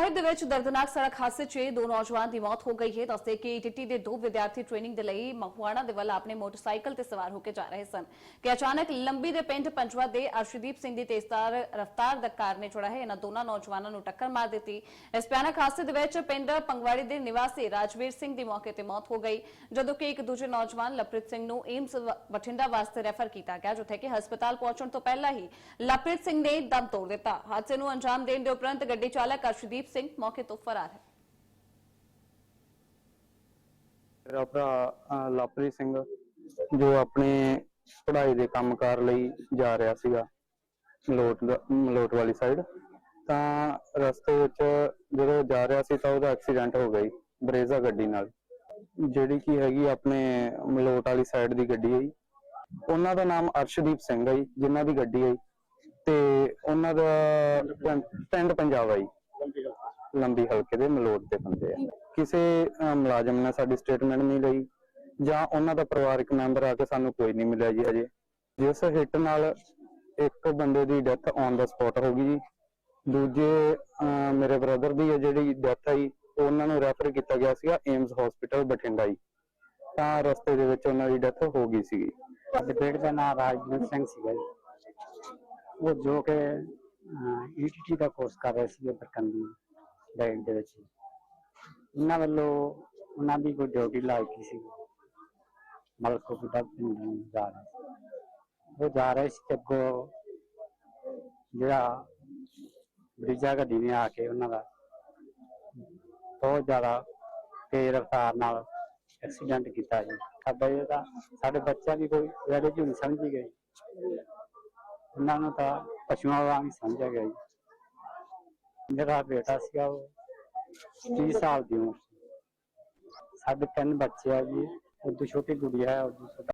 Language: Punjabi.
ਸਾਹਿਬ ਦੇ ਵਿੱਚ ਦਰਦਨਾਕ ਸੜਕ ਹਾਦਸੇ 'ਚ ਦੋ ਨੌਜਵਾਨ ਦੀ ਮੌਤ ਹੋ ਗਈ ਹੈ। ਦੱਸਦੇ ਕਿ ਟਿੱਟੀ ਦੇ ਦੋ ਵਿਦਿਆਰਥੀ ਟ੍ਰੇਨਿੰਗ ਦੇ ਲਈ ਮਹੂਆਣਾ ਦੇ ਵੱਲ ਆਪਣੇ ਮੋਟਰਸਾਈਕਲ ਤੇ ਸਵਾਰ ਹੋ ਕੇ ਜਾ ਰਹੇ ਸਨ। ਕਿ ਅਚਾਨਕ ਲੰਬੀ ਦੇ ਪਿੰਡ ਪੰਜਵਾ ਦੇ ਅਰਸ਼ਦੀਪ ਸਿੰਘ ਦੀ ਤੇਜ਼ਧਾਰ, ਰਫ਼ਤਾਰ ਦਾ ਕਾਰ ਨੇ ਜਿਹੜਾ ਹੈ। ਇਹਨਾਂ ਦੋਨਾਂ ਨੌਜਵਾਨਾਂ ਨੂੰ ਟੱਕਰ ਮਾਰ ਦਿੱਤੀ। ਇਸ ਭਿਆਨਕ ਹਾਦਸੇ ਦੇ ਵਿੱਚ ਪਿੰਡ ਪੰਗਵਾੜੀ ਦੇ ਨਿਵਾਸੀ ਰਾਜਵੀਰ ਸਿੰਘ ਦੀ ਮੌਕੇ ਤੇ ਮੌਤ ਹੋ ਗਈ, ਜਦੋਂ ਕਿ ਇੱਕ ਦੂਜੇ ਨੌਜਵਾਨ ਲਵਪ੍ਰੀਤ ਸਿੰਘ ਨੂੰ ਏਮਸ ਬਠਿੰਡਾ ਵਾਸਤੇ ਰੈਫਰ ਕੀਤਾ ਗਿਆ, ਜਿੱਥੇ ਕਿ ਹਸਪਤਾਲ ਪਹੁੰਚਣ ਤੋਂ ਪਹਿਲਾਂ ਹੀ ਲਵਪ੍ਰੀਤ ਸਿੰਘ ਨੇ ਦਮ ਤੋੜ ਦਿੱਤਾ। ਹਾਦਸੇ ਨੂੰ ਅੰਜਾਮ ਦੇਣ ਦੇ ਉਪਰੰਤ ਗੱਡੀ ਚਾਲਕ ਅਰਸ਼ਦੀਪ ਸਿੰਘ ਮੌਕੇ ਤੋਂ ਫਰਾਰ ਹੈ ਮੇਰਾ ਭਰਾ ਲਵਪ੍ਰੀਤ ਸਿੰਘ ਜੋ ਆਪਣੇ ਪੜ੍ਹਾਈ ਦੇ ਕੰਮਕਾਰ ਲਈ ਜਾ ਰਿਹਾ ਸੀਗਾ ਮਲੋਟ ਮਲੋਟ ਵਾਲੀ ਸਾਈਡ ਤਾਂ ਰਸਤੇ ਵਿੱਚ ਜਦੋਂ ਜਾ ਰਿਹਾ ਸੀ ਤਾਂ ਉਹਦਾ ਐਕਸੀਡੈਂਟ ਹੋ ਗਿਆ ਜੀ ਬਰੇਜ਼ਾ ਗੱਡੀ ਨਾਲ ਜਿਹੜੀ ਕੀ ਹੈਗੀ ਆਪਣੇ ਮਲੋਟ ਵਾਲੀ ਸਾਈਡ ਦੀ ਗੱਡੀ ਹੈ ਜੀ ਉਹਨਾਂ ਦਾ ਨਾਮ ਅਰਸ਼ਦੀਪ ਸਿੰਘ ਹੈ ਜੀ ਜਿਨ੍ਹਾਂ ਦੀ ਗੱਡੀ ਹੈ ਤੇ ਉਹਨਾਂ ਦਾ ਪਿੰਡ ਪੰਜਾਬ ਹੈ ਜੀ ਲੰਬੀ ਹਲਕੇ ਦੇ ਮਲੋਟ ਦੇ ਬੰਦੇ ਆ। ਕਿਸੇ ਮੁਲਾਜ਼ਮ ਨੇ ਸਾਡੀ ਸਟੇਟਮੈਂਟ ਨਹੀਂ ਲਈ, ਜਾਂ ਉਹਨਾਂ ਦਾ ਪਰਿਵਾਰਕ ਮੈਂਬਰ ਆ ਕੇ ਸਾਨੂੰ ਕੋਈ ਨਹੀਂ ਮਿਲਿਆ ਜੀ ਅਜੇ। ਜਿਸ ਹਿੱਟ ਨਾਲ ਇੱਕ ਬੰਦੇ ਦੀ ਡੈਥ ਔਨ ਦਾ ਸਪੌਟ ਹੋ ਗਈ ਜੀ। ਦੂਜੇ ਮੇਰੇ ਬ੍ਰਦਰ ਦੀ ਜਿਹੜੀ ਡੈਥ ਆਈ, ਉਹਨਾਂ ਨੂੰ ਰੈਫਰ ਕੀਤਾ ਗਿਆ ਸੀਗਾ ਏਮਸ ਹਸਪੀਟਲ ਬਠਿੰਡਾ ਜੀ। ਤਾਂ ਰਸਤੇ ਦੇ ਵਿੱਚ ਉਹਨਾਂ ਦੀ ਡੈਥ ਹੋ ਗਈ ਸੀਗੀ। ਸਾਡੇ ਦਾ ਨਾਮ ਰਾਜਵੀਰ ਸਿੰਘ ਸੀਗਾ ਜੀ। ਉਹ ਜੋ ਕਿ ਈਟੀਟੀ ਦਾ ਕੋਰਸ ਕਰ ਰਹੇ ਸੀ ਬਰਕੰਦੀ ਬੈਂਕ ਦੇ ਵਿੱਚ। ਉਹਨਾਂ ਵੱਲੋਂ ਉਹਨਾਂ ਦੀ ਕੋਈ ਡਿਊਟੀ ਲਾਈ ਸੀ। ਮਲਕੋ ਦਾ ਪਿੰਡ ਨੂੰ ਜਾ ਰਹੇ ਸੀ। ਉਹ ਜਾ ਰਹੇ ਸੀ ਤੇ ਅੱਗੋਂ ਜਿਹੜਾ ਬ੍ਰਿਜਾ ਗੱਡੀ ਨੇ ਆ ਕੇ ਉਹਨਾਂ ਦਾ ਬਹੁਤ ਜ਼ਿਆਦਾ ਤੇਜ਼ ਰਫ਼ਤਾਰ ਨਾਲ ਐਕਸੀਡੈਂਟ ਕੀਤਾ ਜੀ। ਸਾਡਾ ਜਿਹੜਾ ਸਾਡੇ ਬੱਚਾ ਵੀ ਕੋਈ ਵੈਲੇ ਜੀ ਨਹੀਂ ਸਮਝੀ ਗਈ। ਉਹਨਾਂ ਨੂੰ ਤਾਂ ਪਸ਼ੂਆਂ ਵਾਂਗ ਹੀ ਸਮਝਿਆ ਗਿਆ ਜੀ। ਮੇਰਾ ਬੇਟਾ ਸੀਗਾ ਉਹ 30 ਸਾਲ ਦੀ ਉਮਰ ਸੀ। ਸਾਡੇ ਤਿੰਨ ਬੱਚੇ ਆ ਜੀ ਉਹ ਤੋਂ ਛੋਟੀ ਗੁੜੀਆ ਹੈ ਉਹ ਤੋਂ ਛੋਟਾ